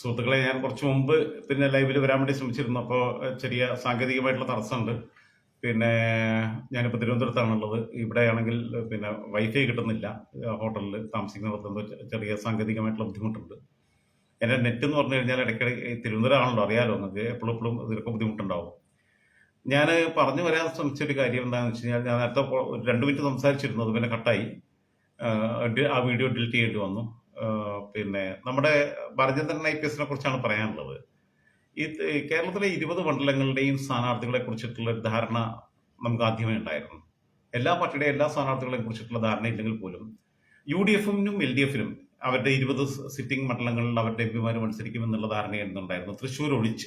സുഹൃത്തുക്കളെ ഞാൻ കുറച്ച് മുമ്പ് പിന്നെ ലൈവിൽ വരാൻ വേണ്ടി ശ്രമിച്ചിരുന്നു അപ്പോൾ ചെറിയ സാങ്കേതികമായിട്ടുള്ള തടസ്സമുണ്ട്. പിന്നെ ഞാനിപ്പോൾ തിരുവനന്തപുരത്താണുള്ളത്. ഇവിടെയാണെങ്കിൽ പിന്നെ വൈഫൈ കിട്ടുന്നില്ല. ഹോട്ടലിൽ താമസിക്കുന്ന എന്തോ ചെറിയ സാങ്കേതികമായിട്ടുള്ള ബുദ്ധിമുട്ടുണ്ട്. എന്റെ നെറ്റ് എന്ന് പറഞ്ഞു കഴിഞ്ഞാൽ ഇടയ്ക്കിടയ്ക്ക് തിരുവനന്തപുരം ആണല്ലോ അറിയാലോ നിങ്ങൾക്ക് എപ്പോഴും എപ്പോഴും ഇതിലൊക്കെ ബുദ്ധിമുട്ടുണ്ടാവും. ഞാൻ പറഞ്ഞു വരാൻ ശ്രമിച്ചൊരു കാര്യം എന്താണെന്ന് വെച്ച് കഴിഞ്ഞാൽ ഞാൻ നേരത്തെ രണ്ട് മിനിറ്റ് സംസാരിച്ചിരുന്നു അത് പിന്നെ കട്ടായി. ആ വീഡിയോ ഡിലീറ്റ് ചെയ്യേണ്ടി വന്നു. പിന്നെ നമ്മുടെ ഭരചന്ദ്രൻ ഐ പി എസിനെ കുറിച്ചാണ് പറയാനുള്ളത്. ഈ കേരളത്തിലെ ഇരുപത് മണ്ഡലങ്ങളുടെയും സ്ഥാനാർത്ഥികളെ കുറിച്ചിട്ടുള്ള ഒരു ധാരണ നമുക്ക് ആദ്യമേ ഉണ്ടായിരുന്നു. എല്ലാ പാർട്ടിയുടെയും എല്ലാ സ്ഥാനാർത്ഥികളെ കുറിച്ചിട്ടുള്ള ധാരണ ഇല്ലെങ്കിൽ പോലും യു ഡി എഫിനും എൽ ഡി എഫിനും അവരുടെ ഇരുപത് സിറ്റിംഗ് മണ്ഡലങ്ങളിൽ അവരുടെ എം പിമാർ മത്സരിക്കുമെന്നുള്ള ധാരണയായിരുന്നുണ്ടായിരുന്നു തൃശ്ശൂർ ഒഴിച്ച്.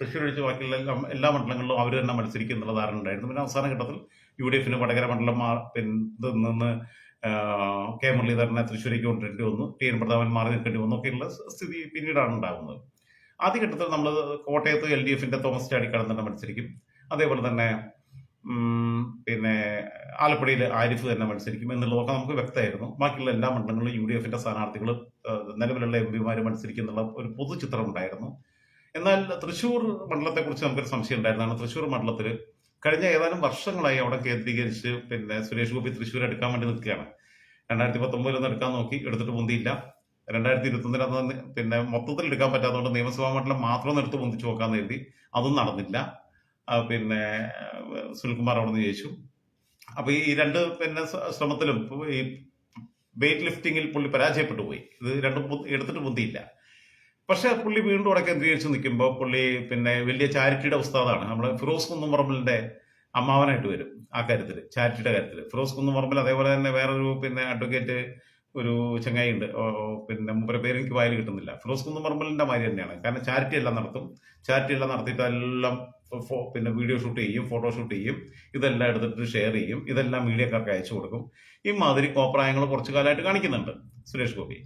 തൃശ്ശൂർ ഒഴിച്ച് ബാക്കിയുള്ള എല്ലാ എല്ലാ മണ്ഡലങ്ങളിലും അവർ തന്നെ മത്സരിക്കും എന്നുള്ള ധാരണ ഉണ്ടായിരുന്നു. പിന്നെ അവസാന ഘട്ടത്തിൽ യു ഡി എഫിന് വടകര മണ്ഡലം നിന്ന് കെ മുരളീധരനെ തൃശ്ശൂരേക്ക് കൊണ്ടുവരേണ്ടി വന്നു. ടി എൻ പ്രതാപൻ മാറി നിൽക്കേണ്ടി വന്നു. ഒക്കെയുള്ള സ്ഥിതി പിന്നീടാണ് ഉണ്ടാകുന്നത്. ആദ്യ ഘട്ടത്തിൽ നമ്മൾ കോട്ടയത്ത് എൽ ഡി എഫിന്റെ തോമസ് ചാടിക്കാടൻ തന്നെ മത്സരിക്കും. അതേപോലെ തന്നെ പിന്നെ ആലപ്പുഴയിൽ ആരിഫ് തന്നെ മത്സരിക്കും എന്നുള്ളതൊക്കെ നമുക്ക് വ്യക്തമായിരുന്നു. ബാക്കിയുള്ള എല്ലാ മണ്ഡലങ്ങളിലും യു ഡി എഫിന്റെ സ്ഥാനാർത്ഥികൾ നിലവിലുള്ള എം പിമാർ മത്സരിക്കും എന്നുള്ള ഒരു പൊതുചിത്രം ഉണ്ടായിരുന്നു. എന്നാൽ തൃശ്ശൂർ മണ്ഡലത്തെക്കുറിച്ച് നമുക്കൊരു സംശയം ഉണ്ടായിരുന്നതാണ് തൃശ്ശൂർ മണ്ഡലത്തിൽ കഴിഞ്ഞ ഏതാനും വർഷങ്ങളായി അവിടെ കേന്ദ്രീകരിച്ച് പിന്നെ സുരേഷ് ഗോപി തൃശ്ശൂർ എടുക്കാൻ വേണ്ടി നിൽക്കുകയാണ്. രണ്ടായിരത്തി പത്തൊമ്പതിൽ ഒന്ന് എടുക്കാൻ നോക്കി എടുത്തിട്ട് പൊന്തിയില്ല. രണ്ടായിരത്തി ഇരുപത്തൊന്നിൽ അന്ന് പിന്നെ മൊത്തത്തിൽ എടുക്കാൻ പറ്റാത്തതുകൊണ്ട് നിയമസഭാ മണ്ഡലം മാത്രം എടുത്ത് പൊന്തിച്ച് നോക്കാന്ന് കരുതി. അതും നടന്നില്ല. പിന്നെ സുനിൽകുമാർ അവിടെ നിന്ന് ജയിച്ചു. അപ്പൊ ഈ രണ്ട് പിന്നെ ശ്രമത്തിലും ഈ വെയിറ്റ് ലിഫ്റ്റിങ്ങിൽ പുള്ളി പരാജയപ്പെട്ടു പോയി. ഇത് രണ്ടും എടുത്തിട്ട് പൊന്തിയില്ല. പക്ഷെ പുള്ളി വീണ്ടും അവിടെ കേന്ദ്രീകരിച്ച് നിൽക്കുമ്പോൾ പുള്ളി പിന്നെ വലിയ ചാരിറ്റിയുടെ ഉസ്താദാണ്. നമ്മൾ ഫിറോസ് കുന്നുമറമ്പലിന്റെ അമ്മാവനായിട്ട് വരും ആ കാര്യത്തിൽ ചാരിറ്റിയുടെ കാര്യത്തിൽ ഫിറോസ് കുന്നുമറമ്പൽ അതേപോലെ തന്നെ വേറൊരു പിന്നെ അഡ്വക്കേറ്റ് ഒരു ചങ്ങായി ഉണ്ട് പിന്നെ മുമ്പ് പേര് എനിക്ക് വായിൽ കിട്ടുന്നില്ല. ഫിറോസ് കുന്നുമറമ്പലിന്റെ മാതിരി തന്നെയാണ്. കാരണം ചാരിറ്റി എല്ലാം നടത്തും. ചാരിറ്റി എല്ലാം നടത്തിയിട്ട് എല്ലാം പിന്നെ വീഡിയോ ഷൂട്ട് ചെയ്യും ഫോട്ടോ ഷൂട്ട് ചെയ്യും. ഇതെല്ലാം എടുത്തിട്ട് ഷെയർ ചെയ്യും. ഇതെല്ലാം മീഡിയക്കാർക്ക് അയച്ചു കൊടുക്കും. ഈ മാതിരി കോപ്രായങ്ങൾ കുറച്ചു കാലമായിട്ട് കാണിക്കുന്നുണ്ട് സുരേഷ് ഗോപി.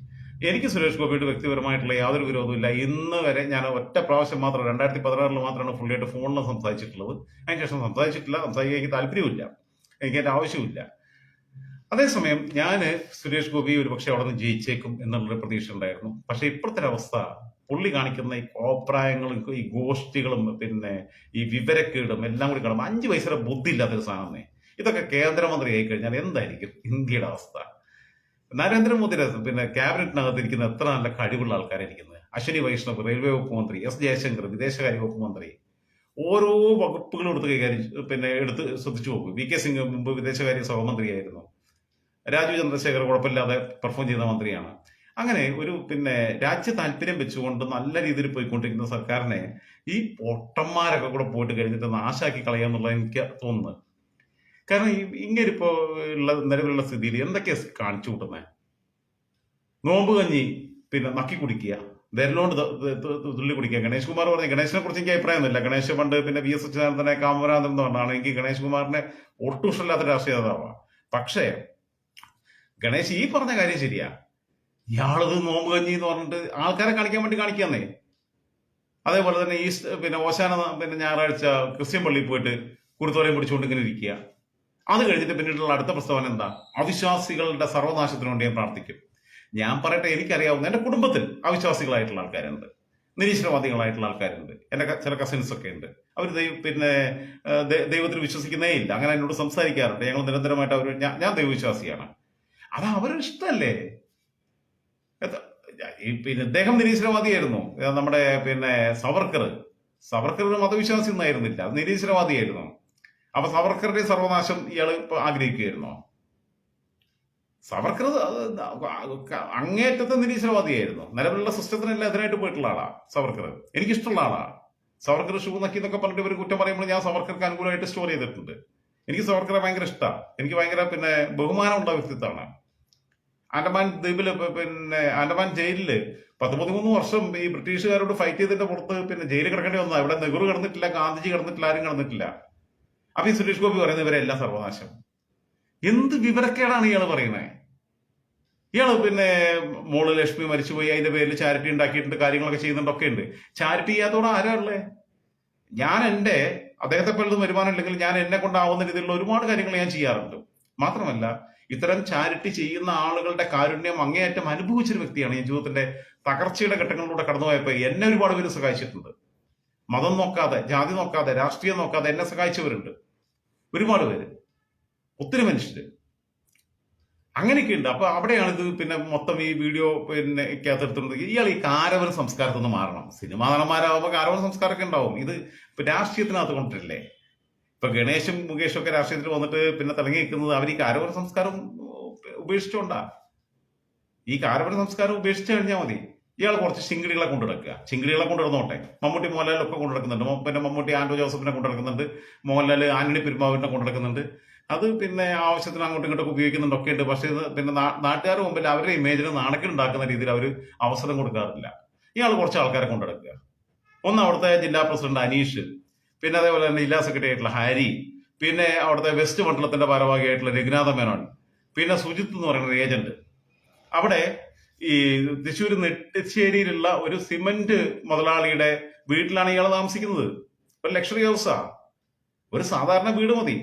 എനിക്ക് സുരേഷ് ഗോപിയുടെ വ്യക്തിപരമായിട്ടുള്ള യാതൊരു വിരോധമില്ല ഇന്ന് വരെ ഞാൻ ഒറ്റ പ്രാവശ്യം മാത്രം രണ്ടായിരത്തി പതിനാറിൽ മാത്രമാണ് ഫുള്ളിയായിട്ട് ഫോണിൽ സംസാരിച്ചിട്ടുള്ളത്. അതിനുശേഷം സംസാരിച്ചിട്ടില്ല. സംസാരിക്കാൻ എനിക്ക് താല്പര്യമില്ല എനിക്ക് അതിന്റെ ആവശ്യമില്ല അതേസമയം ഞാൻ സുരേഷ് ഗോപി ഒരു പക്ഷെ അവിടെ നിന്ന് ജയിച്ചേക്കും എന്നുള്ളൊരു പ്രതീക്ഷ ഉണ്ടായിരുന്നു. പക്ഷെ ഇപ്പോഴത്തെ അവസ്ഥ പുള്ളി കാണിക്കുന്ന ഈ കോപ്രായങ്ങളും ഈ ഗോഷ്ഠികളും പിന്നെ ഈ വിവരക്കേടും എല്ലാം കൂടി കാണുമ്പോൾ അഞ്ച് വയസ്സിലെ ബുദ്ധി ഇല്ലാത്തൊരു സാധനമേ. ഇതൊക്കെ കേന്ദ്രമന്ത്രി ആയി കഴിഞ്ഞാൽ എന്തായിരിക്കും? ഇന്ത്യയുടെ അവസ്ഥ. നരേന്ദ്രമോദിയുടെ പിന്നെ ക്യാബിനറ്റിനകത്ത് ഇരിക്കുന്ന എത്ര നല്ല കഴിവുള്ള ആൾക്കാരായിരിക്കുന്നത് അശ്വിനി വൈഷ്ണവ് റെയിൽവേ വകുപ്പ് മന്ത്രി എസ് ജയശങ്കർ വിദേശകാര്യ വകുപ്പ് മന്ത്രി. ഓരോ വകുപ്പുകളും എടുത്ത് കൈകാര്യം പിന്നെ എടുത്ത് ശ്രദ്ധിച്ചു പോകും വി കെ സിംഗ് മുമ്പ് വിദേശകാര്യ സഹമന്ത്രിയായിരുന്നു രാജു ചന്ദ്രശേഖർ കുഴപ്പമില്ലാതെ പെർഫോം ചെയ്ത മന്ത്രിയാണ്. അങ്ങനെ ഒരു പിന്നെ രാജ്യ താല്പര്യം വെച്ചുകൊണ്ട് നല്ല രീതിയിൽ പോയിക്കൊണ്ടിരിക്കുന്ന സർക്കാരിനെ ഈ പൊട്ടന്മാരൊക്കെ കൂടെ പോയിട്ട് കഴിഞ്ഞിട്ട് നാശാക്കി കളയാന്നുള്ളത് എനിക്ക് തോന്നുന്നത് കാരണം ഇങ്ങനെ ഇപ്പോൾ ഉള്ള നിലവിലുള്ള സ്ഥിതിയിൽ എന്തൊക്കെയാ കാണിച്ചു കൂട്ടുന്നത് നോമ്പ് കഞ്ഞി പിന്നെ നക്കി കുടിക്കുക. വിരലോണ്ട് തുള്ളി കുടിക്കുക. ഗണേഷ് കുമാർ പറഞ്ഞു ഗണേശിനെ കുറിച്ച് എനിക്ക് അഭിപ്രായമൊന്നുമില്ല ഗണേഷ് പണ്ട് പിന്നെ വി എസ് അച്യുതാനന്ദനെ കാമരാനന്ദൻ എന്ന് പറഞ്ഞാണ് എനിക്ക് ഗണേഷ് കുമാറിനെ ഒട്ടും ഇഷ്ടമില്ലാത്ത രാഷ്ട്രീയ നേതാവാണ്. പക്ഷേ ഗണേശ് ഈ പറഞ്ഞ കാര്യം ശരിയാ. ഇയാളത് നോമ്പ് കഞ്ഞി എന്ന് പറഞ്ഞിട്ട് ആൾക്കാരെ കാണിക്കാൻ വേണ്ടി കാണിക്കാന്നേ അതേപോലെ തന്നെ ഈ പിന്നെ ഓശാന പിന്നെ ഞായറാഴ്ച ക്രിസ്ത്യൻ പള്ളിയിൽ പോയിട്ട് കുരുത്തോലയും പിടിച്ചുകൊണ്ട് ഇങ്ങനെ ഇരിക്കുക. അത് കഴിഞ്ഞിട്ട് പിന്നീടുള്ള അടുത്ത പ്രസ്താവന എന്താ? അവിശ്വാസികളുടെ സർവനാശത്തിന് വേണ്ടി ഞാൻ പ്രാർത്ഥിക്കും. ഞാൻ പറയട്ടെ എനിക്കറിയാവുന്ന എന്റെ കുടുംബത്തിൽ അവിശ്വാസികളായിട്ടുള്ള ആൾക്കാരുണ്ട്. നിരീശ്വരവാദികളായിട്ടുള്ള ആൾക്കാരുണ്ട്. എന്റെ ചില കസിൻസ് ഒക്കെ ഉണ്ട്. അവർ ദൈവം പിന്നെ ദൈവത്തിൽ വിശ്വസിക്കുന്നേ ഇല്ല. അങ്ങനെ എന്നോട് സംസാരിക്കാറുണ്ട്. ഞങ്ങൾ നിരന്തരമായിട്ട് അവർ ഞാൻ ഞാൻ ദൈവവിശ്വാസിയാണ്. അത് അവരുടെ ഇഷ്ടമല്ലേ പിന്നെ അദ്ദേഹം നിരീശ്വരവാദിയായിരുന്നു. നമ്മുടെ പിന്നെ സവർക്കർ. സവർക്കർ ഒരു മതവിശ്വാസി ഒന്നും ആയിരുന്നില്ല. അത് നിരീശ്വരവാദിയായിരുന്നു. അപ്പൊ സവർക്കറുടെ സർവനാശം ഇയാൾ ഇപ്പൊ ആഗ്രഹിക്കുകയായിരുന്നോ? സവർക്കർ അങ്ങേറ്റത്തെ നിരീശ്വരവാദിയായിരുന്നു. നിലവിലുള്ള സിസ്റ്റത്തിനെല്ലാം എതിരായിട്ട് പോയിട്ടുള്ള ആളാ സവർക്കർ. എനിക്കിഷ്ടമുള്ള ആളാ. സവർക്കർ ഷൂ നക്കി എന്നൊക്കെ പറഞ്ഞിട്ട് ഇവർ കുറ്റം പറയുമ്പോൾ ഞാൻ സവർക്കർക്ക് അനുകൂലമായിട്ട് സ്റ്റോർ ചെയ്തിട്ടുണ്ട്. എനിക്ക് സവർക്കറെ ഭയങ്കര ഇഷ്ടമാണ് എനിക്ക് ഭയങ്കര പിന്നെ ബഹുമാനമുള്ള വ്യക്തിത്വമാണ്. ആൻഡമാൻ ദ്വീപിൽ പിന്നെ ആൻഡമാൻ ജയിലിൽ പത്ത് പതിമൂന്ന് വർഷം ഈ ബ്രിട്ടീഷുകാരോട് ഫൈറ്റ് ചെയ്തിട്ട് പുറത്ത് പിന്നെ ജയിലിൽ കിടക്കേണ്ടി വന്നാൽ ഇവിടെ നെഹ്റു കിടന്നിട്ടില്ല ഗാന്ധിജി കിടന്നിട്ടില്ല ആരും കിടന്നിട്ടില്ല. അപ്പൊ ഈ സുരേഷ് ഗോപി പറയുന്ന ഇവരെല്ലാം സർവനാശം. എന്ത് വിവരക്കേടാണ് ഇയാൾ പറയുന്നത് ഇയാൾ പിന്നെ മോൾ ലക്ഷ്മി മരിച്ചുപോയി അതിന്റെ പേരിൽ ചാരിറ്റി ഉണ്ടാക്കിയിട്ടുണ്ട് കാര്യങ്ങളൊക്കെ ചെയ്യുന്നുണ്ടൊക്കെ ഉണ്ട്. ചാരിറ്റി ചെയ്യാത്തോടെ ആരാ ഉള്ളേ? ഞാൻ എന്റെ അദ്ദേഹത്തെ പലതും വരുമാനം ഇല്ലെങ്കിൽ ഞാൻ എന്നെ കൊണ്ടാവുന്ന രീതിയിലുള്ള ഒരുപാട് കാര്യങ്ങൾ ഞാൻ ചെയ്യാറുണ്ട്. മാത്രമല്ല ഇത്തരം ചാരിറ്റി ചെയ്യുന്ന ആളുകളുടെ കാരുണ്യം അങ്ങേയറ്റം അനുഭവിച്ചൊരു വ്യക്തിയാണ്. ഞാൻ ജീവിതത്തിന്റെ തകർച്ചയുടെ ഘട്ടങ്ങളിലൂടെ കടന്നുപോയപ്പോൾ എന്നെ ഒരുപാട് പേര് സഹായിച്ചിട്ടുണ്ട്. മതം നോക്കാതെ ജാതി നോക്കാതെ രാഷ്ട്രീയം നോക്കാതെ എന്നെ സഹായിച്ചവരുണ്ട്. ഒരുപാട് പേര്. ഒത്തിരി മനുഷ്യര്. അങ്ങനെയൊക്കെ ഉണ്ട് അപ്പൊ അവിടെയാണ് ഇത് പിന്നെ മൊത്തം ഈ വീഡിയോ പിന്നെ അകത്തെടുത്തുന്നത് ഇയാൾ ഈ കാരവൻ സംസ്കാരത്തിൽ നിന്ന് മാറണം. സിനിമാ നടന്മാരാകുമ്പോൾ കാരവൻ സംസ്കാരമൊക്കെ ഉണ്ടാവും. ഇത് ഇപ്പൊ രാഷ്ട്രീയത്തിനകത്ത് കൊണ്ടിട്ടില്ലേ? ഇപ്പൊ ഗണേശും മുകേഷും ഒക്കെ രാഷ്ട്രീയത്തിൽ വന്നിട്ട് പിന്നെ തിളങ്ങി നിൽക്കുന്നത് അവർ ഈ കാരവൻ സംസ്കാരം ഉപേക്ഷിച്ചോണ്ടാ. ഈ കാരവൻ സംസ്കാരം ഉപേക്ഷിച്ചു കഴിഞ്ഞാൽ മതി. ഇയാൾ കുറച്ച് ചിങ്കിടികളെ കൊണ്ടുനടക്കുക. ചിങ്കിടികളെ കൊണ്ടുനടന്നോട്ടെ. മമ്മൂട്ടി മോഹൻലാലൊക്കെ കൊണ്ടുനടക്കുന്നുണ്ട്. നടക്കുന്നുണ്ട് പിന്നെ മമ്മൂട്ടി ആൻഡോ ജോസഫിനെ കൊണ്ടുനടക്കുന്നുണ്ട്. മോഹൻലാൽ ആന്റണി പെരുമാവിനെ കൊണ്ടുനടക്കുന്നുണ്ട്. അത് പിന്നെ ആവശ്യത്തിന് അങ്ങോട്ടും ഇങ്ങോട്ടും ഉപയോഗിക്കുന്നുണ്ടൊക്കെ ഉണ്ട്. പക്ഷേ പിന്നെ നാട്ടുകാർ മുമ്പിൽ അവരുടെ ഇമേജിന് നാണക്കേടുണ്ടാക്കുന്ന രീതിയിൽ അവർ അവസരം കൊടുക്കാറില്ല. ഇയാൾ കുറച്ച് ആൾക്കാരെ കൊണ്ടുനടക്കുക. ഒന്ന് അവിടുത്തെ ജില്ലാ പ്രസിഡന്റ് അനീഷ്. പിന്നെ അതേപോലെ തന്നെ ജില്ലാ സെക്രട്ടറി ആയിട്ടുള്ള ഹാരി. പിന്നെ അവിടുത്തെ വെസ്റ്റ് മണ്ഡലത്തിന്റെ ഭാരവാഹിയായിട്ടുള്ള രഘുനാഥ മേനോൻ. പിന്നെ സുജിത്ത് എന്ന് പറയുന്ന ഏജന്റ്. അവിടെ ഈ തൃശ്ശൂർ നെട്ടിച്ചേരിയിലുള്ള ഒരു സിമന്റ് മുതലാളിയുടെ വീട്ടിലാണ് ഇയാൾ താമസിക്കുന്നത്. ഒരു ലക്ഷറി ഹൗസാ. ഒരു സാധാരണ വീട് മതി.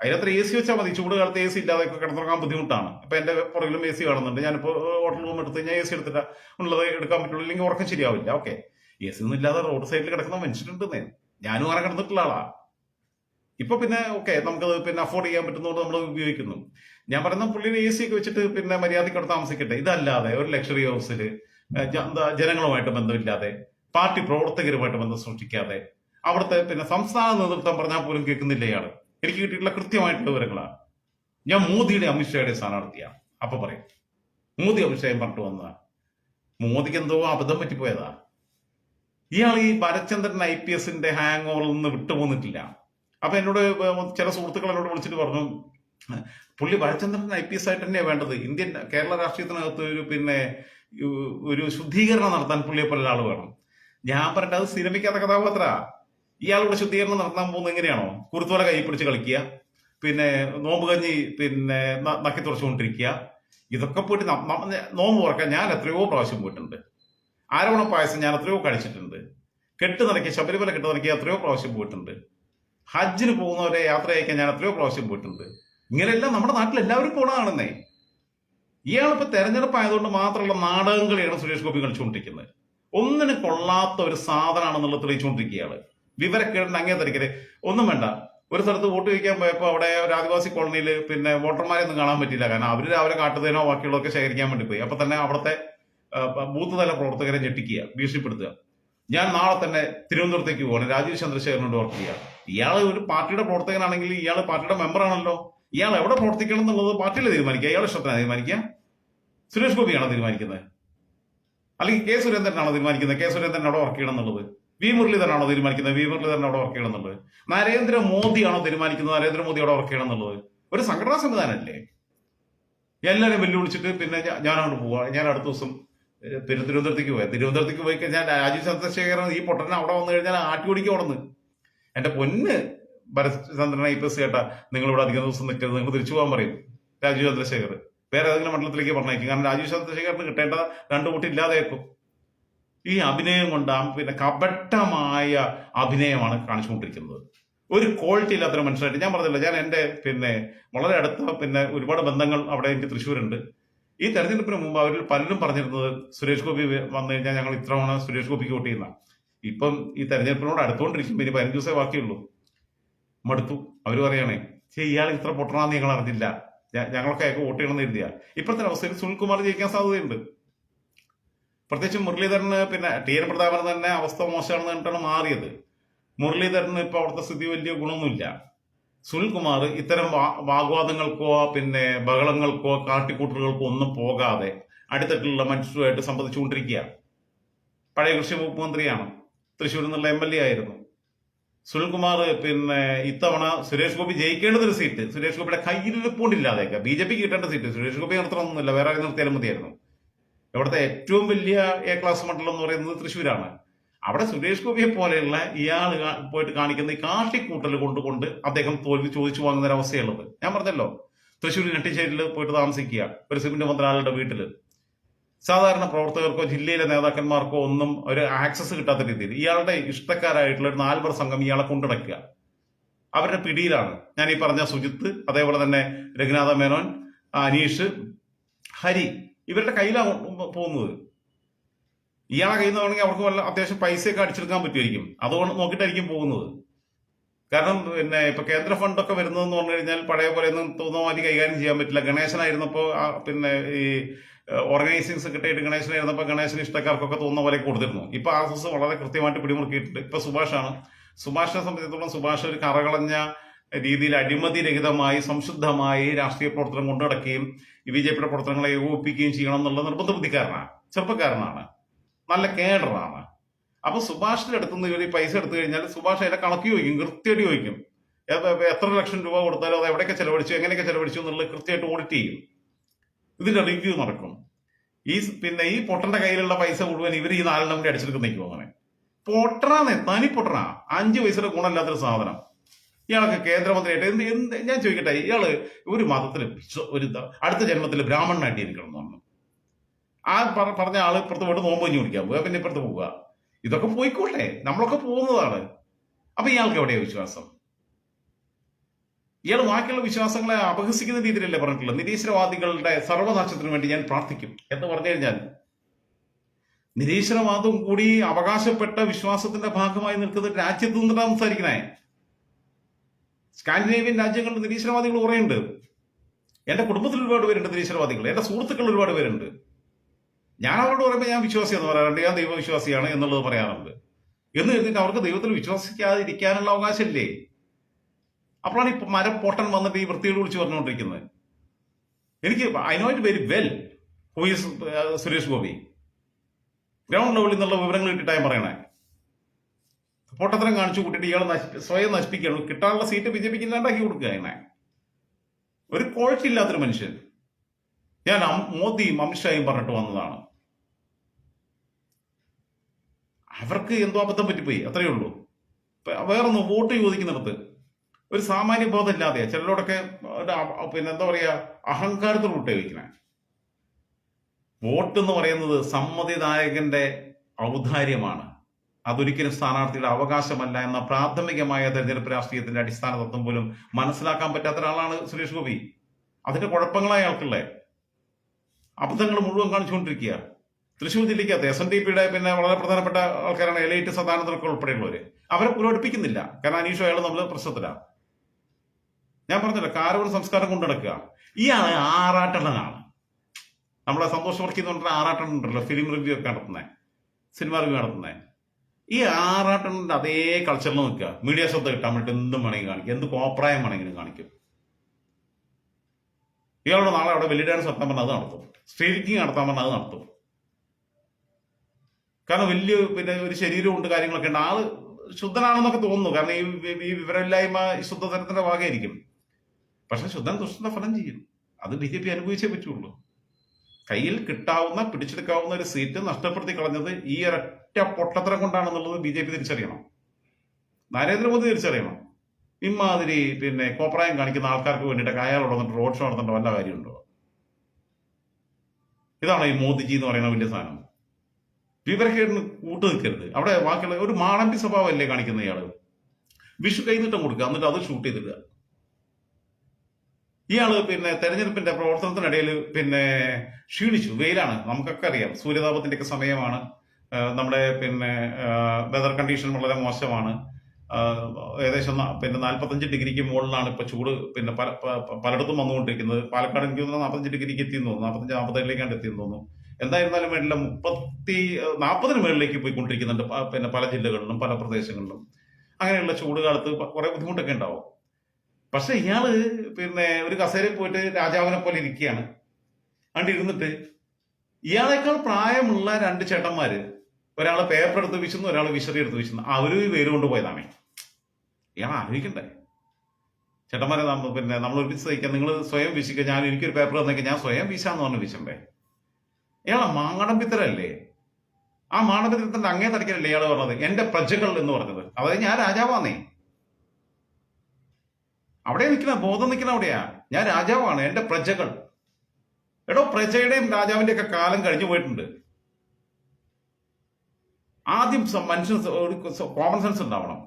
അതിനകത്ത് എ സി വെച്ചാൽ മതി. ചൂട് കാലത്ത് എ സി ഇല്ലാതെ കിടന്നുറങ്ങാൻ ബുദ്ധിമുട്ടാണ്. ഇപ്പൊ എന്റെ പുറകിലും എ സി കാണുന്നുണ്ട്. ഞാനിപ്പോ ഹോട്ടൽ റൂം എടുത്ത് ഞാൻ എ സി എടുത്തിട്ട് ഉള്ളത് എടുക്കാൻ പറ്റുള്ളൂ. ഇല്ലെങ്കിൽ ഉറക്കം ശരിയാവില്ല. ഓക്കെ. എ സി ഒന്നും ഇല്ലാതെ റോഡ് സൈഡിൽ കിടക്കുന്ന മനുഷ്യരുണ്ടെന്നേ ഞാനും അങ്ങനെ കിടന്നിട്ടുള്ള ആളാ. ഇപ്പൊ പിന്നെ ഓക്കെ നമുക്കത് പിന്നെ അഫോർഡ് ചെയ്യാൻ പറ്റുന്നതുകൊണ്ട് നമ്മൾ ഉപയോഗിക്കുന്നു. ഞാൻ പറയുന്ന പുള്ളിയുടെ എ സി ഒക്കെ വെച്ചിട്ട് പിന്നെ മര്യാദയ്ക്ക് അവിടെ താമസിക്കട്ടെ. ഇതല്ലാതെ ഒരു ലക്ഷറി ഹൗസിൽ എന്താ ജനങ്ങളുമായിട്ട് ബന്ധമില്ലാതെ പാർട്ടി പ്രവർത്തകരുമായിട്ട് ബന്ധം സൃഷ്ടിക്കാതെ അവിടുത്തെ പിന്നെ സംസ്ഥാന നേതൃത്വം പറഞ്ഞാൽ പോലും കേൾക്കുന്നില്ല ഇയാൾ എനിക്ക് കിട്ടിയിട്ടുള്ള കൃത്യമായിട്ടുള്ള വിവരങ്ങളാണ്. ഞാൻ മോദിയുടെ അമിത്ഷായുടെ സ്ഥാനാർത്ഥിയാണ്. അപ്പൊ പറയും. മോദി അമിത്ഷായും പറഞ്ഞിട്ട് വന്നതാണ് മോദിക്ക് എന്തോ അബദ്ധം പറ്റിപ്പോയതാ. ഇയാൾ ഈ ഭരചന്ദ്രൻ ഐ പി എസിന്റെ ഹാങ് ഓവറിൽ നിന്ന് വിട്ടുപോന്നിട്ടില്ല. അപ്പൊ എന്നോട് ചില സുഹൃത്തുക്കൾ എന്നോട് വിളിച്ചിട്ട് പറഞ്ഞു പുള്ളി ബാലചന്ദ്രൻ ഐ പി എസ് ആയിട്ട് തന്നെയാണ് വേണ്ടത്. ഇന്ത്യൻ കേരള രാഷ്ട്രീയത്തിനകത്ത് ഒരു പിന്നെ ഒരു ശുദ്ധീകരണം നടത്താൻ പുള്ളിയെ പോലെ ഒരാൾ വേണം. ഞാൻ പറഞ്ഞത് അത് സിനിമയ്ക്കാത്ത കഥാപാത്ര ഇയാളുടെ ശുദ്ധീകരണം നടത്താൻ പോകുന്നത് എങ്ങനെയാണോ? കുറുത്തോല കൈ പിടിച്ച് കളിക്കുക പിന്നെ നോമ്പ് കഞ്ഞി പിന്നെ നക്കി തുറച്ചുകൊണ്ടിരിക്കുക ഇതൊക്കെ പോയിട്ട് നോമ്പ് തുറക്കാൻ ഞാൻ എത്രയോ പ്രാവശ്യം പോയിട്ടുണ്ട്. ആരോണ പായസം ഞാൻ എത്രയോ കഴിച്ചിട്ടുണ്ട്. കെട്ട് നിറയ്ക്കുക ശബരിമല കെട്ട് നിറയ്ക്കുക എത്രയോ പ്രാവശ്യം പോയിട്ടുണ്ട്. ഹജ്ജിന് പോകുന്നവരെ യാത്ര അയക്കാൻ ഞാൻ എത്രയോ പ്രാവശ്യം പോയിട്ടുണ്ട്. ഇങ്ങനെയെല്ലാം നമ്മുടെ നാട്ടിൽ എല്ലാവരും പോണതാണെന്നേ ഇയാളിപ്പോ തെരഞ്ഞെടുപ്പ് ആയതുകൊണ്ട് മാത്രമുള്ള നാടകം കളിയാണ് സുരേഷ് ഗോപി കളിച്ചുകൊണ്ടിരിക്കുന്നത്. ഒന്നിനും കൊള്ളാത്ത ഒരു സാധനമാണെന്നുള്ളത് തെളിയിച്ചുകൊണ്ടിരിക്കുകയാണ്. വിവരക്കേടിന് അങ്ങേ തരിക്കൽ ഒന്നും വേണ്ട. ഒരു സ്ഥലത്ത് വോട്ട് ചോദിക്കാൻ പോയപ്പോൾ അവിടെ ഒരു ആദിവാസി കോളനിയിൽ പിന്നെ വോട്ടർമാരെ ഒന്നും കാണാൻ പറ്റില്ല കാരണം അവർ രാവിലെ കാട്ടുതേനോ ബാക്കിയുള്ളതൊക്കെ ശേഖരിക്കാൻ വേണ്ടി പോയി. അപ്പൊ തന്നെ അവിടുത്തെ ബൂത്ത് തല പ്രവർത്തകരെ ഞെട്ടിക്കുക ഭീഷണിപ്പെടുത്തുക. ഞാൻ നാളെ തന്നെ തിരുവനന്തപുരത്തേക്ക് പോകണം രാജീവ് ചന്ദ്രശേഖരനോട് വർക്ക് ചെയ്യുക ഇയാൾ ഒരു പാർട്ടിയുടെ പ്രവർത്തകനാണെങ്കിൽ ഇയാൾ പാർട്ടിയുടെ മെമ്പറാണല്ലോ. ഇയാൾ എവിടെ പ്രവർത്തിക്കണം എന്നുള്ളത് പാർട്ടിയിൽ തീരുമാനിക്കുക ഇയാളെ ഇഷ്ടത്തിനാണ് തീരുമാനിക്കുക? സുരേഷ് ഗോപിയാണോ തീരുമാനിക്കുന്നത്? അല്ലെങ്കിൽ കെ സുരേന്ദ്രനാണോ തീരുമാനിക്കുന്നത്? കെ സുരേന്ദ്രൻ അവിടെ വർക്ക് ചെയ്യണം എന്നുള്ളത്. വി മുരളീധരനാണോ തീരുമാനിക്കുന്നത്? വി മുരളീധരൻ അവിടെ വർക്ക് ചെയ്യണം എന്നുള്ളത്. നരേന്ദ്രമോദിയാണോ തീരുമാനിക്കുന്നത്? നരേന്ദ്രമോദി അവിടെ വർക്ക് ചെയ്യണം എന്നുള്ളത്. ഒരു സംഘടനാ സംവിധാനമല്ലേ എല്ലാവരും വെല്ലുവിളിച്ചിട്ട് പിന്നെ ഞാനവിടെ പോവാ. ഞാൻ അടുത്ത ദിവസം തിരുവനന്തപുരത്തേക്ക് പോയി. തിരുവനന്തപുരത്തേക്ക് പോയി കഴിഞ്ഞാൽ രാജീവ് ചന്ദ്രശേഖരൻ ഈ പൊട്ടനെ അവിടെ വന്നു കഴിഞ്ഞാൽ ആട്ടി ഓടിക്കും അവിടെ നിന്ന് എന്റെ പൊന്ന് ഭരചന്ദ്രൻ ഐ പി എസ് കേട്ടാ നിങ്ങൾ ഇവിടെ അധികം ദിവസം നിൽക്കരുത് നിങ്ങൾ തിരിച്ചു പോകാൻ പറയും. രാജീവ് ചന്ദ്രശേഖർ. വേറെ ഏതെങ്കിലും മണ്ഡലത്തിലേക്ക് പറഞ്ഞേക്കും കാരണം രാജീവ് ചന്ദ്രശേഖറിന് കിട്ടേണ്ട രണ്ടു കൂട്ടി ഇല്ലാതെയേക്കും. ഈ അഭിനയം കൊണ്ട് പിന്നെ കപട്ടമായ അഭിനയമാണ് കാണിച്ചുകൊണ്ടിരിക്കുന്നത്. ഒരു ക്വാളിറ്റി ഇല്ലാത്തൊരു മനുഷ്യനായിട്ട് ഞാൻ പറഞ്ഞില്ല. ഞാൻ എന്റെ പിന്നെ വളരെ അടുത്ത പിന്നെ ഒരുപാട് ബന്ധങ്ങൾ അവിടെ എനിക്ക് തൃശ്ശൂരുണ്ട്. ഈ തെരഞ്ഞെടുപ്പിന് മുമ്പ് അവരിൽ പലരും പറഞ്ഞിരുന്നത് സുരേഷ് ഗോപി വന്നു കഴിഞ്ഞാൽ ഞങ്ങൾ ഇത്തവണ സുരേഷ് ഗോപിക്ക് വോട്ട് ചെയ്യുന്ന ഇപ്പം ഈ തെരഞ്ഞെടുപ്പിനോട് അടുത്തുകൊണ്ടിരിക്കും ഇനി പതിനഞ്ച് ദിവസമേ ബാക്കിയുള്ളൂ. മടുത്തു. അവർ പറയണേ ചേ ഇയാൾ ഇത്ര പൊട്ടണമെന്ന് ഞങ്ങൾ അറിഞ്ഞില്ല. ഞങ്ങളൊക്കെ അയാൾക്ക് വോട്ട് ചെയ്യണമെന്ന് എഴുതിയ ഇപ്പോഴത്തെ അവസ്ഥയിൽ സുനിൽകുമാർ ജയിക്കാൻ സാധ്യതയുണ്ട്. പ്രത്യേകിച്ച് മുരളീധരന് പിന്നെ ടി എൻ പ്രതാപൻ തന്നെ അവസ്ഥ മോശമാണെന്ന് കണ്ടിട്ടാണ് മാറിയത്. മുരളീധരന് ഇപ്പൊ അവിടുത്തെ സ്ഥിതി വലിയ ഗുണമൊന്നുമില്ല. സുനിൽകുമാർ ഇത്തരം വാഗ്വാദങ്ങൾക്കോ പിന്നെ ബഹളങ്ങൾക്കോ കാട്ടിക്കൂട്ടലുകൾക്കോ ഒന്നും പോകാതെ അടുത്തിട്ടുള്ള മനുഷ്യരുമായിട്ട് സംബന്ധിച്ചുകൊണ്ടിരിക്കുക പഴയ കൃഷി വകുപ്പ് മന്ത്രിയാണ്. തൃശ്ശൂരിൽ നിന്നുള്ള എം എൽ എ ആയിരുന്നു. സുനിൽകുമാർ പിന്നെ ഇത്തവണ സുരേഷ് ഗോപി ജയിക്കേണ്ടത് ഒരു സീറ്റ്. സുരേഷ് ഗോപിയുടെ കയ്യിലിരിപ്പുണ്ടില്ലാതേക്കാം ബി ജെ പിക്ക് കിട്ടേണ്ട സീറ്റ്. സുരേഷ് ഗോപി നിർത്തണമെന്നൊന്നുമില്ല വേറെ നിർത്തിയാലും മതിയായിരുന്നു. ഇവിടുത്തെ ഏറ്റവും വലിയ എ ക്ലാസ് മണ്ഡലം എന്ന് പറയുന്നത് തൃശ്ശൂരാണ്. അവിടെ സുരേഷ് ഗോപിയെ പോലെയുള്ള ഇയാൾ പോയിട്ട് കാണിക്കുന്ന ഈ കാട്ടിക്കൂട്ടൽ കൊണ്ടുകൊണ്ട് അദ്ദേഹം തോൽവി ചോദിച്ചു വാങ്ങുന്ന ഒരു അവസ്ഥയുള്ളത് ഞാൻ പറഞ്ഞല്ലോ തൃശ്ശൂർ നെട്ടിശ്ശേരിയിൽ പോയിട്ട് താമസിക്കുക. ഒരു സിമന്റ് മന്ത്രാലയുടെ വീട്ടിൽ സാധാരണ പ്രവർത്തകർക്കോ ജില്ലയിലെ നേതാക്കന്മാർക്കോ ഒന്നും ഒരു ആക്സസ് കിട്ടാത്ത രീതിയിൽ ഇയാളുടെ ഇഷ്ടക്കാരായിട്ടുള്ള ഒരു നാൽവർ സംഘം ഇയാളെ കൊണ്ടുടക്കുക. അവരുടെ പിടിയിലാണ്. ഞാൻ ഈ പറഞ്ഞ സുജിത്ത് അതേപോലെ തന്നെ രഘുനാഥ മേനോൻ അനീഷ് ഹരി ഇവരുടെ കയ്യിലാണ് പോകുന്നത്. ഇയാളെ കയ്യിൽ നിന്ന് വേണമെങ്കിൽ അവർക്ക് വല്ല അത്യാവശ്യം പൈസയൊക്കെ അടിച്ചെടുക്കാൻ പറ്റുമായിരിക്കും. അതുകൊണ്ട് നോക്കിയിട്ടായിരിക്കും പോകുന്നത്. കാരണം പിന്നെ ഇപ്പൊ കേന്ദ്ര ഫണ്ടൊക്കെ വരുന്നതെന്ന് പറഞ്ഞു കഴിഞ്ഞാൽ പഴയ പോലെ ഒന്നും തോന്നുന്ന മാതിരി കൈകാര്യം ചെയ്യാൻ പറ്റില്ല. ഗണേശനായിരുന്നപ്പോ പിന്നെ ഈ ഓർഗനൈസിംഗ് ഗണേശനെ ഗണേശനായിരുന്നപ്പോ ഗണേശന് ഇഷ്ടക്കാർക്കൊക്കെ തോന്നുന്ന പോലെ കൊടുത്തിരുന്നു. ഇപ്പൊ ആർ എസ് എസ് വളരെ കൃത്യമായിട്ട് പിടിമുറുക്കിയിട്ടുണ്ട്. ഇപ്പൊ സുഭാഷാണ്. സുഭാഷിനെ സംബന്ധിച്ചിടത്തോളം സുഭാഷ് ഒരു കറകളഞ്ഞ രീതിയിൽ അഴിമതി രഹിതമായി സംശുദ്ധമായി രാഷ്ട്രീയ പ്രവർത്തനം കൊണ്ടു നടക്കുകയും ബി ജെ പിയുടെ പ്രവർത്തനങ്ങളെ ഏകോപിപ്പിക്കുകയും ചെയ്യണം എന്നുള്ള നിർബന്ധ ബുദ്ധിക്കാരനാണ് ചെറുപ്പക്കാരനാണ്. നല്ല കേഡറാണ്. അപ്പൊ സുഭാഷിന്റെ അടുത്ത് നിന്ന് ഇവർ ഈ പൈസ എടുത്തു കഴിഞ്ഞാൽ സുഭാഷ് അതിന്റെ കണക്ക് ചോദിക്കും കൃത്യമായിട്ട് ചോദിക്കും. എത്ര ലക്ഷം രൂപ കൊടുത്താലും അത് എവിടെയൊക്കെ ചെലവഴിച്ചു എങ്ങനെയൊക്കെ ചെലവഴിച്ചു എന്നുള്ളത് കൃത്യമായിട്ട് ഓഡിറ്റ് ചെയ്യും. ഇതിന്റെ റിവ്യൂ നടക്കും. ഈ പിന്നെ ഈ പൊട്ടന്റെ കയ്യിലുള്ള പൈസ മുഴുവൻ ഇവർ ഈ നാലെണ്ണം കൂടി അടിച്ചെടുക്കുന്നേക്കും അങ്ങനെ. പൊട്ടറാന്നേ തനി പൊട്ടറാ. അഞ്ച് പൈസയുടെ ഗുണമില്ലാത്തൊരു സാധനം. ഇയാളൊക്കെ കേന്ദ്രമന്ത്രിയായിട്ട് എന്ത് എന്ത് ഞാൻ ചോദിക്കട്ടെ ഇയാൾ ഒരു മതത്തിൽ ഒരു അടുത്ത ജന്മത്തിൽ ബ്രാഹ്മണനായിട്ട് ഇരിക്കണം എന്ന് പറഞ്ഞു. ആ പറ- പറഞ്ഞ ആൾ ഇപ്പുറത്ത് പോയിട്ട് നോമ്പ് കഴിഞ്ഞ് കുടിക്കാൻ പോവുക പിന്നെ ഇപ്പുറത്ത് പോവുക. ഇതൊക്കെ പോയിക്കോട്ടെ. നമ്മളൊക്കെ പോകുന്നതാണ്. അപ്പൊ ഇയാൾക്ക് എവിടെയാ വിശ്വാസം? ഇയാൾ ബാക്കിയുള്ള വിശ്വാസങ്ങളെ അപഹസിക്കുന്ന രീതിയിലല്ലേ പറഞ്ഞിട്ടുള്ളത്? നിരീശ്വരവാദികളുടെ സർവനാശത്തിനു വേണ്ടി ഞാൻ പ്രാർത്ഥിക്കും എന്ന് പറഞ്ഞു കഴിഞ്ഞാൽ നിരീശ്വരവാദവും കൂടി അവകാശപ്പെട്ട വിശ്വാസത്തിന്റെ ഭാഗമായി നിൽക്കുന്ന രാജ്യത്ത് നിന്നിട്ടാണ് സംസാരിക്കണേ. സ്കാൻഡിനേവിയൻ രാജ്യങ്ങളിൽ നിരീശ്വരവാദികൾ കുറേയുണ്ട്. എന്റെ കുടുംബത്തിൽ ഒരുപാട് പേരുണ്ട് നിരീശ്വരവാദികൾ. എന്റെ സുഹൃത്തുക്കൾ ഒരുപാട് പേരുണ്ട്. ഞാൻ അവരോട് പറയുമ്പോൾ ഞാൻ വിശ്വാസിയെന്ന് പറയാറുണ്ട്. ഞാൻ ദൈവവിശ്വാസിയാണ് എന്നുള്ളത് പറയാറുണ്ട്. എന്ന് കരുതിയിട്ട് അവർക്ക് ദൈവത്തിൽ വിശ്വസിക്കാതിരിക്കാനുള്ള അവകാശമില്ലേ? അപ്പോഴാണ് ഈ മരം പൊട്ടൻ വന്നിട്ട് ഈ വൃത്തിയോട് വിളിച്ച് പറഞ്ഞുകൊണ്ടിരിക്കുന്നത്. എനിക്ക് I know it very well who is Suresh Gopi ground ലെവലിൽ നിന്നുള്ള വിവരങ്ങൾ കിട്ടിയിട്ടാണ് ഞാൻ പറയണേ. പൊട്ടത്തരം കാണിച്ചു കൂട്ടിയിട്ട് ഇയാൾ സ്വയം നശിപ്പിക്കുകയാണ്. കിട്ടാനുള്ള സീറ്റ് ബി ജെ പിക്ക് ഇല്ലാണ്ടാക്കി കൊടുക്കുക എന്നെ ഒരു ക്വാളിറ്റി മനുഷ്യൻ. ഞാൻ മോദിയും അമിത്ഷായും പറഞ്ഞിട്ട് വന്നതാണ്. അവർക്ക് എന്തോ അബദ്ധം പറ്റിപ്പോയി. അത്രയേ ഉള്ളൂ. വേറൊന്ന് വോട്ട് ചോദിക്കുന്നിടത്ത് ഒരു സാമാന്യ ബോധം ഇല്ലാതെ ചിലരോടൊക്കെ പിന്നെ എന്താ പറയുക അഹങ്കാരത്തോട് വോട്ട് വോട്ട് എന്ന് പറയുന്നത് സമ്മതിദായകന്റെ ഔദാര്യമാണ്. അതൊരിക്കലും സ്ഥാനാർത്ഥിയുടെ അവകാശമല്ല എന്ന പ്രാഥമികമായ തെരഞ്ഞെടുപ്പ് രാഷ്ട്രീയത്തിന്റെ അടിസ്ഥാന തത്വം പോലും മനസ്സിലാക്കാൻ പറ്റാത്ത ഒരാളാണ് സുരേഷ് ഗോപി. അതിന്റെ കുഴപ്പങ്ങളായ ആൾക്കുള്ളേ. അബദ്ധങ്ങൾ മുഴുവൻ കാണിച്ചുകൊണ്ടിരിക്കുക തൃശ്ശൂർ ജില്ലയ്ക്കകത്ത് എസ് എൻ ഡി പിയുടെ പിന്നെ വളരെ പ്രധാനപ്പെട്ട ആൾക്കാരാണ് എലൈറ്റ് സദാനന്ദർക്ക് ഉൾപ്പെടെയുള്ളവര്. അവരെ പുരോടിപ്പിക്കുന്നില്ല കാരണം അനീഷ് അയാൾ നമ്മൾ പ്രശ്നത്തിലാണ് ഞാൻ പറഞ്ഞല്ലോ കാരവൻ സംസ്കാരം കൊണ്ടു നടക്കുക. ഇയാൾ ആറാട്ടണ്ണനാണ് നമ്മളെ സന്തോഷ് വർക്കി എന്ന് പറഞ്ഞ ആറാട്ടണ്ണൻ ഉണ്ടല്ലോ ഫിലിം റിവ്യൂ ഒക്കെ നടത്തുന്നത് സിനിമ റിവ്യൂ നടത്തുന്നത് ഈ ആറാട്ടണ്ണന്റെ അതേ കൾച്ചറിൽ നിൽക്കുക. മീഡിയ ശ്രദ്ധ കിട്ടാൻ വേണ്ടി എന്തും വേണമെങ്കിൽ കാണിക്കും. എന്ത് കോപ്രായം വേണമെങ്കിലും കാണിക്കും. ഇയാളോട് നാളെ അവിടെ വലിയ ഡാൻസ് നടത്താൻ പറഞ്ഞാൽ അത് നടത്തും. സ്ട്രീറ്റിംഗ് നടത്താൻ പറഞ്ഞാൽ അത് നടത്തും. കാരണം വലിയ പിന്നെ ഒരു ശരീരമുണ്ട് കാര്യങ്ങളൊക്കെ ഉണ്ട്. ആൾ ശുദ്ധനാണെന്നൊക്കെ തോന്നുന്നു. കാരണം ഈ വിവരമില്ലായ്മ ശുദ്ധതരത്തിന്റെ ഭാഗമായിരിക്കും. പക്ഷെ ശുദ്ധൻ ദുഷ്ടന്റെ ഫലം ചെയ്യും. അത് ബി ജെ പി അനുഭവിച്ചേ പറ്റുള്ളൂ. കയ്യിൽ കിട്ടാവുന്ന പിടിച്ചെടുക്കാവുന്ന ഒരു സീറ്റ് നഷ്ടപ്പെടുത്തി കളഞ്ഞത് ഈ ഒരൊറ്റ പൊട്ടത്തരം കൊണ്ടാണെന്നുള്ളത് ബി ജെ പി തിരിച്ചറിയണം. നരേന്ദ്രമോദി തിരിച്ചറിയണം. ഇമാതിരി പിന്നെ കോപ്രായം കാണിക്കുന്ന ആൾക്കാർക്ക് വേണ്ടിയിട്ട് അയാളോട് വന്നിട്ട് റോഡ് ഷോ നടത്തേണ്ട വല്ല കാര്യമുണ്ടോ? ഇതാണ് ഈ മോദിജി എന്ന് പറയുന്ന വലിയ സാധനം. വിവരക്കേടിന് കൂട്ടു നിൽക്കരുത്. അവിടെ ബാക്കിയുള്ള ഒരു മാണമ്പി സ്വഭാവമല്ലേ കാണിക്കുന്ന ഇയാൾ? വിഷു കൈനീട്ടം കൊടുക്കുക എന്നിട്ട് അത് ഷൂട്ട് ചെയ്തിടുക. ഇയാൾ പിന്നെ തെരഞ്ഞെടുപ്പിന്റെ പ്രവർത്തനത്തിനിടയിൽ പിന്നെ ക്ഷീണിച്ചു. വെയിലാണ്. നമുക്കൊക്കെ അറിയാം. സൂര്യതാപത്തിന്റെ ഒക്കെ സമയമാണ് നമ്മുടെ പിന്നെ വെതർ കണ്ടീഷൻ വളരെ മോശമാണ്. ഏകദേശം പിന്നെ നാൽപ്പത്തഞ്ച് ഡിഗ്രിക്ക് മുകളിലാണ് ഇപ്പൊ ചൂട് പിന്നെ പല പലയിടത്തും വന്നുകൊണ്ടിരിക്കുന്നത്. പാലക്കാട് എനിക്ക് തോന്നുന്നു നാൽപ്പത്തഞ്ച് ഡിഗ്രിക്ക് എത്തിയെന്ന് തോന്നുന്നു. നാൽപ്പത്തഞ്ച് നാൽപ്പത്തേഴിലേക്കാണ് എത്തിയെന്ന് തോന്നുന്നു. എന്തായിരുന്നാലും വേണ്ടില്ല മുപ്പത്തി നാൽപ്പതിന് മുകളിലേക്ക് പോയിക്കൊണ്ടിരിക്കുന്നുണ്ട് പിന്നെ പല ജില്ലകളിലും പല പ്രദേശങ്ങളിലും. അങ്ങനെയുള്ള ചൂട് കാലത്ത് കുറെ ബുദ്ധിമുട്ടൊക്കെ ഉണ്ടാവും. പക്ഷെ ഇയാൾ പിന്നെ ഒരു കസേരയിൽ പോയിട്ട് രാജാവിനെ പോലെ ഇരിക്കുകയാണ്. അണ്ട് ഇരുന്നിട്ട് ഇയാളെക്കാൾ പ്രായമുള്ള രണ്ട് ചേട്ടന്മാര് ഒരാൾ പേപ്പർ എടുത്ത് വീശുന്നു ഒരാൾ വിശറി എടുത്ത് വിശുന്നു. അവർ ഈ വേര് കൊണ്ടുപോയതാണേ ഇയാൾ ആലോചിക്കണ്ടേ. ചേട്ടന്മാരെ നമ്മൾ പിന്നെ നമ്മൾ ഒരുമിച്ച് തയ്ക്കാൻ നിങ്ങൾ സ്വയം വീശിക്കുക ഞാൻ എനിക്കൊരു പേപ്പർ തന്നേക്കാം ഞാൻ സ്വയം വീശാന്ന് പറഞ്ഞു വീശണ്ടേ? ഇയാളെ മാങ്ങടമ്പിത്തരല്ലേ ആ മാണപിത്തരത്തിന്റെ അങ്ങേ തടിക്കലല്ലേ ഇയാൾ പറഞ്ഞത്? എന്റെ പ്രജകൾ എന്ന് പറഞ്ഞത്. അതായത് ഞാൻ രാജാവാന്നേ. അവിടെ നിൽക്കുന്ന ബോധം നിൽക്കുന്ന അവിടെയാ. ഞാൻ രാജാവാണ് എന്റെ പ്രജകൾ. എടോ പ്രജയുടെയും രാജാവിന്റെ ഒക്കെ കാലം കഴിഞ്ഞു പോയിട്ടുണ്ട്. ആദ്യം മനുഷ്യൻ കോമൺ സെൻസ് ഉണ്ടാവണം.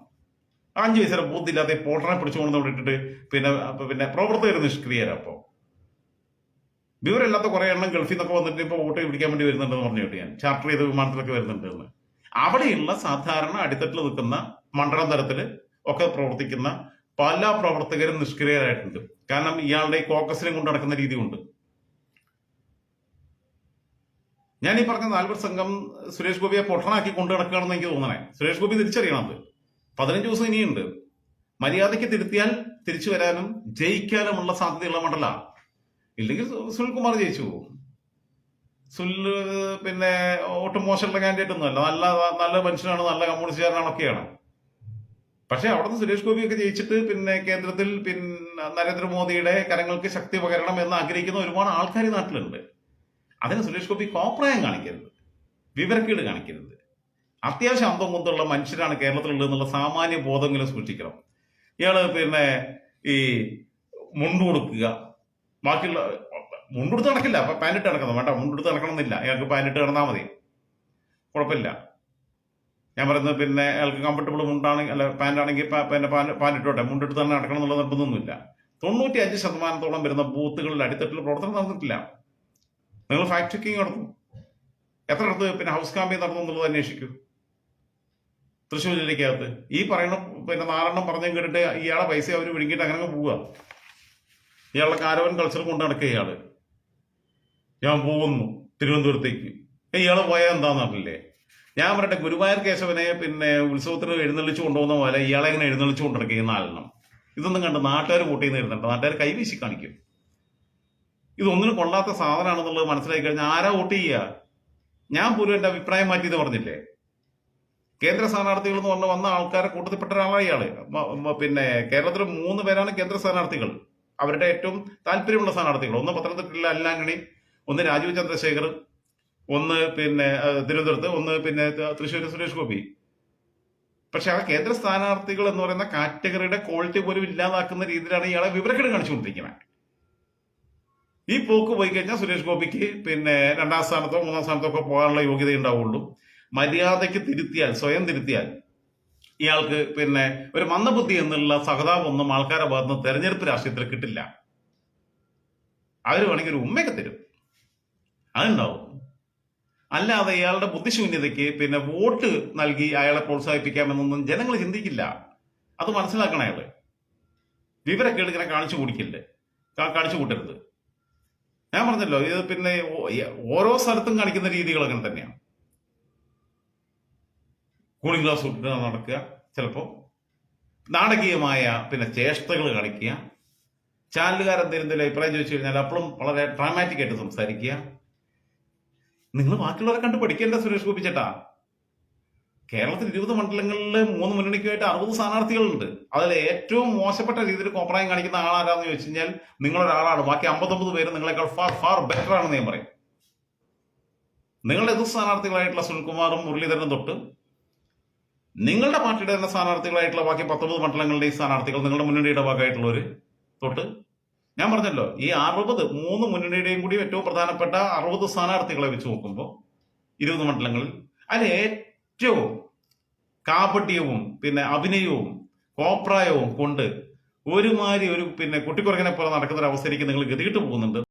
അഞ്ചു വയസ്സിലെ ബുദ്ധില്ലാതെ പോട്ടറിനെ പിടിച്ചുകൊണ്ട് അവിടെ ഇട്ടിട്ട് പിന്നെ പിന്നെ പ്രവർത്തകർ നിഷ്ക്രിയരപ്പോ വിവരമില്ലാത്ത കുറെ എണ്ണം ഗൾഫിൽ നിന്നൊക്കെ വന്നിട്ട് ഇപ്പൊ വോട്ട് പിടിക്കാൻ വേണ്ടി വരുന്നുണ്ടെന്ന് പറഞ്ഞു കേട്ടു ഞാൻ. ചാർട്ടർ ചെയ്ത വിമാനത്തിലൊക്കെ വരുന്നുണ്ട് എന്ന്. അവിടെയുള്ള സാധാരണ അടിത്തട്ടിൽ നിൽക്കുന്ന മണ്ഡലം തരത്തിൽ ഒക്കെ പ്രവർത്തിക്കുന്ന പല പ്രവർത്തകരും നിഷ്ക്രിയരായിട്ടുണ്ട്. കാരണം ഇയാളുടെ കോക്കസിനെ കൊണ്ട് നടക്കുന്ന രീതി കൊണ്ട് ഞാൻ ഈ പറഞ്ഞ നാൽവർ സംഘം സുരേഷ് ഗോപിയെ പൊട്ടണാക്കി കൊണ്ടു നടക്കുകയാണെന്ന് എനിക്ക് തോന്നണേ. സുരേഷ് ഗോപി തിരിച്ചറിയണം അത്. പതിനഞ്ച് ദിവസം ഇനിയുണ്ട്. മര്യാദയ്ക്ക് തിരുത്തിയാൽ തിരിച്ചു വരാനും ജയിക്കാനുമുള്ള സാധ്യതയുള്ള മണ്ഡല. ഇല്ലെങ്കിൽ സുനിൽ സുനിൽകുമാർ ജയിച്ചു സുനിൽ പിന്നെ ഒട്ടും മോശമുള്ള കാൻഡിഡേറ്റ് ഒന്നുമല്ല. നല്ല നല്ല മനുഷ്യനാണ് നല്ല കമ്മ്യൂണിസ്റ്റുകാരനാണൊക്കെയാണ് പക്ഷെ അവിടുന്ന് സുരേഷ് ഗോപിയൊക്കെ ജയിച്ചിട്ട് പിന്നെ കേന്ദ്രത്തിൽ പിന്നെ നരേന്ദ്രമോദിയുടെ കരങ്ങൾക്ക് ശക്തി പകരണം എന്ന് ആഗ്രഹിക്കുന്ന ഒരുപാട് ആൾക്കാർ നാട്ടിലുണ്ട്. അതിന് സുരേഷ് ഗോപി കോപ്രായം കാണിക്കരുത്. വിവരക്കേട് കാണിക്കരുത്. അത്യാവശ്യം അന്തം കുന്തുള്ള മനുഷ്യരാണ് കേരളത്തിലുള്ളത് എന്നുള്ള സാമാന്യ ബോധമെങ്കിലും സൂക്ഷിക്കണം. ഇയാൾ പിന്നെ ഈ മുണ്ട് കൊടുക്കുക. ബാക്കിയുള്ള മുണ്ടെടുത്ത് നടക്കില്ല. പാനിട്ട് നടക്കണം. വേണ്ട മുണ്ടെടുത്ത് നടക്കണമെന്നില്ല. അയാൾക്ക് പാനിട്ട് കിടന്നാൽ മതി. കുഴപ്പമില്ല. ഞാൻ പറയുന്നത് പിന്നെ അയാൾക്ക് കംഫർട്ടബിൾ മുണ്ടാണെങ്കിൽ അല്ല പാന്റ് ആണെങ്കിൽ പിന്നെ പാനിട്ടോട്ടെ മുണ്ടിട്ട് തന്നെ നടക്കണം എന്നുള്ള നിർബന്ധമൊന്നുമില്ല. തൊണ്ണൂറ്റി അഞ്ച് ശതമാനത്തോളം വരുന്ന ബൂത്തുകളിൽ അടിത്തട്ടിൽ പ്രവർത്തനം നടന്നിട്ടില്ല. നിങ്ങൾ ഫാക്ട് ചെക്കിങ് നടത്തും. എത്ര അടുത്ത് പിന്നെ ഹൗസ് ക്യാമ്പിംഗ് നടന്നു എന്നുള്ളത് അന്വേഷിക്കൂ. തൃശ്ശൂർ ജില്ലയ്ക്കകത്ത്. ഈ പറയുന്ന പിന്നെ നാലെണ്ണം പറഞ്ഞു കേട്ടിട്ട് ഇയാളെ പൈസ അവർ വിഴുങ്ങിയിട്ട് അങ്ങനെ പോവുക. ഇയാളുടെ കാരവൻ കൾച്ചർ കൊണ്ട് നടക്കുക ഇയാൾ. ഞാൻ പോകുന്നു തിരുവനന്തപുരത്തേക്ക്. ഇയാളെ ഇയാൾ പോയാൽ എന്താണെന്നറിയില്ലേ ഞാൻ പറയട്ടെ ഗുരുവായൂർ കേശവനെ പിന്നെ ഉത്സവത്തിന് എഴുന്നള്ളിച്ചു കൊണ്ടുപോകുന്ന പോലെ ഇയാളെ ഇങ്ങനെ എഴുന്നള്ളിച്ചു കൊണ്ടിരിക്കുക ഈ നാലെണ്ണം. ഇതൊന്നും കണ്ട് നാട്ടുകാർ വോട്ട് ചെയ്യുന്ന നാട്ടുകാർ കൈവീശി കാണിക്കും. ഇതൊന്നിനും കൊള്ളാത്ത സാധനമാണെന്നുള്ളത് മനസ്സിലാക്കി കഴിഞ്ഞാൽ ആരാ വോട്ട് ചെയ്യുക? ഞാൻ പോലും എന്റെ അഭിപ്രായം മാറ്റിയത് പറഞ്ഞില്ലേ? കേന്ദ്ര സ്ഥാനാർത്ഥികൾ എന്ന് പറഞ്ഞ വന്ന ആൾക്കാരെ കൂട്ടത്തിൽപ്പെട്ട ഒരാളാണ് ഇയാൾ. പിന്നെ കേരളത്തിൽ മൂന്ന് പേരാണ് കേന്ദ്ര സ്ഥാനാർത്ഥികൾ. അവരുടെ ഏറ്റവും താല്പര്യമുള്ള സ്ഥാനാർത്ഥികൾ. ഒന്ന് പത്തനംതിട്ടയിലെ അല്ലാങ്കണി ഒന്ന് രാജീവ് ചന്ദ്രശേഖർ ഒന്ന് പിന്നെ തിരുവനന്തപുരത്ത് ഒന്ന് പിന്നെ തൃശ്ശൂർ സുരേഷ് ഗോപി. പക്ഷെ ആ കേന്ദ്ര സ്ഥാനാർത്ഥികൾ എന്ന് പറയുന്ന കാറ്റഗറിയുടെ ക്വാളിറ്റി പോലും ഇല്ലാതാക്കുന്ന രീതിയിലാണ് ഇയാളെ വിവരക്കേട് കാണിച്ചുകൊണ്ടിരിക്കുന്നത്. ഈ പോക്ക് പോയി കഴിഞ്ഞാൽ സുരേഷ് ഗോപിക്ക് പിന്നെ രണ്ടാം സ്ഥാനത്തോ മൂന്നാം സ്ഥാനത്തോ ഒക്കെ പോകാനുള്ള യോഗ്യത ഉണ്ടാവുള്ളൂ. മര്യാദയ്ക്ക് തിരുത്തിയാൽ സ്വയം തിരുത്തിയാൽ ഇയാൾക്ക് പിന്നെ ഒരു മന്ദബുദ്ധി എന്നുള്ള സഹതാപമൊന്നും ആൾക്കാരെ ഭാഗത്ത് തെരഞ്ഞെടുപ്പ് രാഷ്ട്രീയത്തിൽ കിട്ടില്ല. അവർ വേണമെങ്കിൽ ഒരു ഉമ്മയൊക്കെ തരും. അതുണ്ടാവും. അല്ലാതെ ഇയാളുടെ ബുദ്ധിശൂന്യതയ്ക്ക് പിന്നെ വോട്ട് നൽകി അയാളെ പ്രോത്സാഹിപ്പിക്കാമെന്നൊന്നും ജനങ്ങൾ ചിന്തിക്കില്ല. അത് മനസ്സിലാക്കണം അയാൾ. വിവരക്കേട് ഇങ്ങനെ കാണിച്ചു കുടിക്കില്ലേ? കാണിച്ചു കൂട്ടരുത്. ഞാൻ പറഞ്ഞല്ലോ ഇത് പിന്നെ ഓരോ സ്ഥലത്തും കാണിക്കുന്ന രീതികൾ അങ്ങനെ തന്നെയാണ്. കൂളിംഗ് ഗ്ലാസ് ഇട്ടിട്ട് നടക്കുക ചിലപ്പോൾ നാടകീയമായ പിന്നെ ചേഷ്ടകൾ കാണിക്കുക. ചാനലുകാരെന്തെങ്കിലും അഭിപ്രായം ചോദിച്ചു കഴിഞ്ഞാൽ അപ്പോഴും വളരെ ഡ്രാമാറ്റിക് ആയിട്ട് സംസാരിക്കുക. നിങ്ങൾ ബാക്കിയുള്ളവരെ കണ്ട് പഠിക്കേണ്ട സുരേഷ് ഗോപി ചേട്ടാ? കേരളത്തിൽ ഇരുപത് മണ്ഡലങ്ങളിൽ മൂന്ന് മുന്നണിക്കുമായിട്ട് അറുപത് സ്ഥാനാർത്ഥികളുണ്ട്. അതിൽ ഏറ്റവും മോശപ്പെട്ട രീതിയിൽ കോപ്രായം കാണിക്കുന്ന ആളാരാന്ന് ചോദിച്ചു കഴിഞ്ഞാൽ നിങ്ങളൊരാളാണ്. ബാക്കി അമ്പത്തൊമ്പത് പേര് നിങ്ങളെക്കാൾ ഫാർ ഫാർ ബെറ്റർ ആണെന്ന് ഞാൻ പറയും. നിങ്ങളുടെ എതിർ സ്ഥാനാർത്ഥികളായിട്ടുള്ള സുനിൽകുമാറും മുരളീധരനും തൊട്ട് നിങ്ങളുടെ പാർട്ടിയുടെ തന്നെ സ്ഥാനാർത്ഥികളായിട്ടുള്ള ബാക്കി പത്തൊമ്പത് മണ്ഡലങ്ങളുടെ ഈ സ്ഥാനാർത്ഥികൾ നിങ്ങളുടെ മുന്നണിയുടെ ഭാഗമായിട്ടുള്ളവർ തൊട്ട് ഞാൻ പറഞ്ഞല്ലോ ഈ അറുപത് മൂന്ന് മുന്നണിയുടെയും കൂടി ഏറ്റവും പ്രധാനപ്പെട്ട അറുപത് സ്ഥാനാർത്ഥികളെ വെച്ച് നോക്കുമ്പോൾ ഇരുപത് മണ്ഡലങ്ങളിൽ അതിൽ ഏറ്റവും കാപട്യവും പിന്നെ അഭിനയവും കോപ്രായവും കൊണ്ട് ഒരുമാതിരി ഒരു പിന്നെ കുട്ടിക്കുറകനെ പോലെ നടക്കുന്ന ഒരു അവസ്ഥയിലേക്ക് നിങ്ങൾ ഗതികിട്ട് പോകുന്നുണ്ട്.